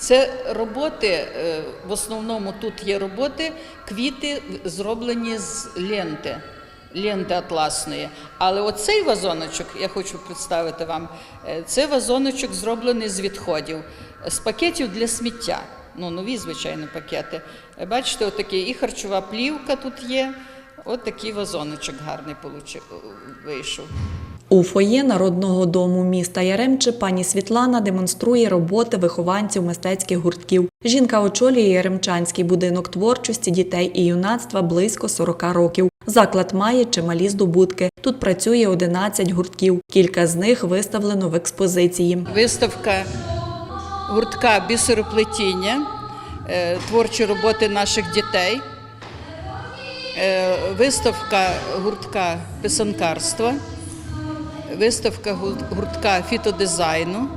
Це роботи, е, в основному тут є роботи, квіти зроблені з ленти, ленти атласної. Але оцей вазоночок, я хочу представити вам, е, це вазоночок зроблений з відходів, з пакетів для сміття. Ну, нові, звичайно, пакети. Е, Бачите, отакий і харчова плівка тут є. От такий вазоночок гарний вийшов. У фоє народного дому міста Яремче пані Світлана демонструє роботи вихованців мистецьких гуртків. Жінка очолює Яремчанський будинок творчості дітей і юнацтва близько 40 років. Заклад має чималі здобутки. Тут працює 11 гуртків. Кілька з них виставлено в експозиції. Виставка гуртка бісероплетіння, е, творчі роботи наших дітей, е, виставка гуртка писанкарства, виставка гуртка фітодизайну,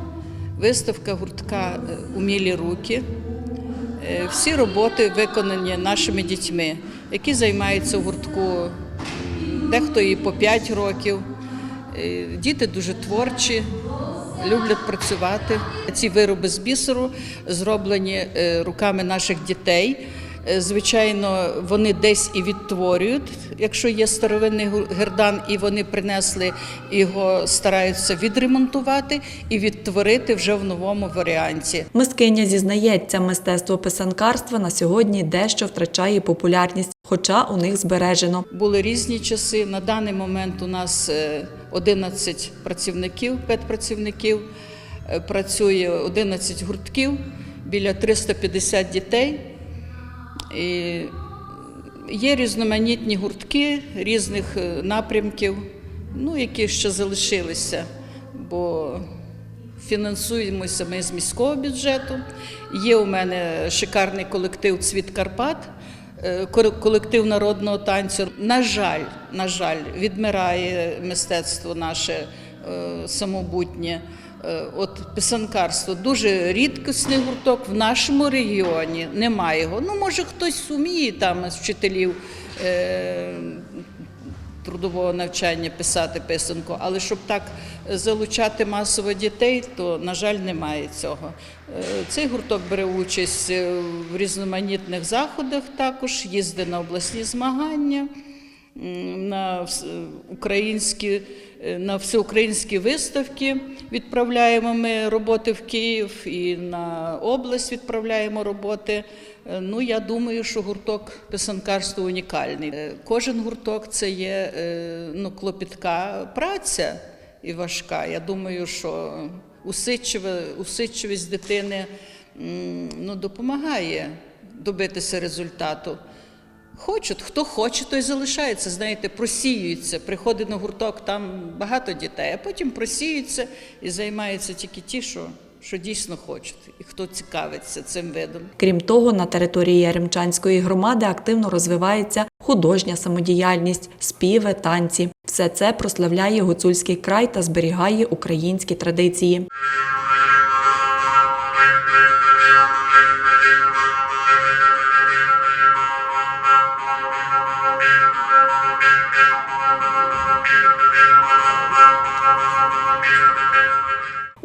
виставка гуртка е, Умілі руки. Е, Всі роботи виконані нашими дітьми, які займаються в гуртку дехто і по 5 років. Е, Діти дуже творчі, люблять працювати. Ці вироби з бісеру зроблені руками наших дітей. Е, Звичайно, вони десь і відтворюють, якщо є старовинний гердан, і вони принесли його, стараються відремонтувати і відтворити вже в новому варіанті. Мисткиня зізнається, мистецтво писанкарства на сьогодні дещо втрачає популярність, хоча у них збережено. Були різні часи. На даний момент у нас е, 11 працівників, педпрацівників, е, працює 11 гуртків, біля 350 дітей. Є різноманітні гуртки різних е, напрямків, ну, які ще залишилися, бо фінансуємося ми з міського бюджету. Є у мене шикарний колектив Цвіт Карпат. Е, колектив народного танцю. На жаль, на жаль, відмирає мистецтво наше е, самобутнє. Е, От писанкарство дуже рідкісний гурток в нашому регіоні. Немає його. Ну, може, хтось вміє там з вчителів. е, Трудового навчання писати писанку, але щоб так залучати масово дітей, то на жаль немає цього. Е, Цей гурток бере участь в різноманітних заходах. Також їздить на обласні змагання, на українські, на всеукраїнські виставки відправляємо ми роботи в Київ і на область відправляємо роботи. Е, Ну, я думаю, що гурток писанкарства унікальний. Е, Кожен гурток це є е, ну, клопітка праця і важка. Я думаю, що усидчивість дитини ну, допомагає добитися результату. Хочуть, хто хоче, той залишається. Знаєте, просіюються. Приходить на гурток, там багато дітей, а потім просіюються і займаються тільки ті, що, що дійсно хочуть, і хто цікавиться цим видом. Крім того, на території Яремчанської громади активно розвивається художня самодіяльність, співи, танці. Все це прославляє гуцульський край та зберігає українські традиції.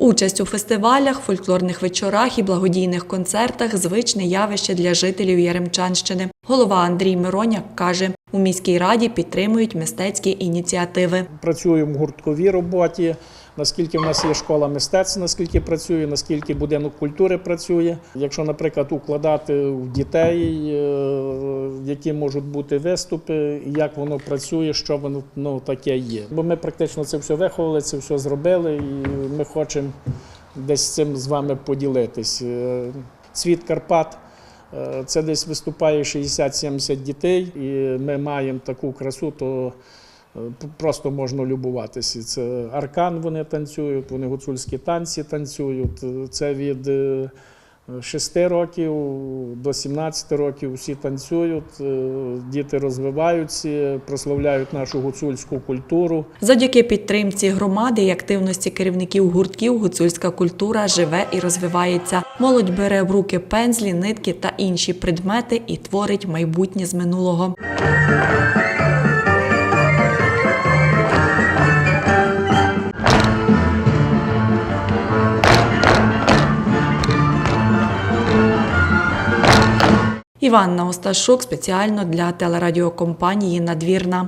Участь у фестивалях, фольклорних вечорах і благодійних концертах звичне явище для жителів Яремчанщини. Голова Андрій Мироняк каже, у міській раді підтримують мистецькі ініціативи. Працюємо в гуртковій роботі. Наскільки в нас є школа мистецтв, наскільки працює, наскільки будинок культури працює. Якщо, наприклад, укладати в дітей, е, які можуть бути виступи, як воно працює, що воно ну, таке є. Бо ми практично це все виховали, це все зробили, і ми хочемо десь цим з вами поділитись. Е, Цвіт Карпат. Е, Це десь виступає 60-70 дітей, і ми маємо таку красу, то е, просто можна любуватися. Це аркан вони танцюють, вони гуцульські танці танцюють. Е, Це від 6 років до 17 років всі танцюють, е, діти розвиваються, прославляють нашу гуцульську культуру. Завдяки підтримці громади і активності керівників гуртків гуцульська культура живе і розвивається. Молодь бере в руки пензлі, нитки та інші предмети і творить майбутнє з минулого. Іванна Осташук спеціально для телерадіокомпанії Надвірна.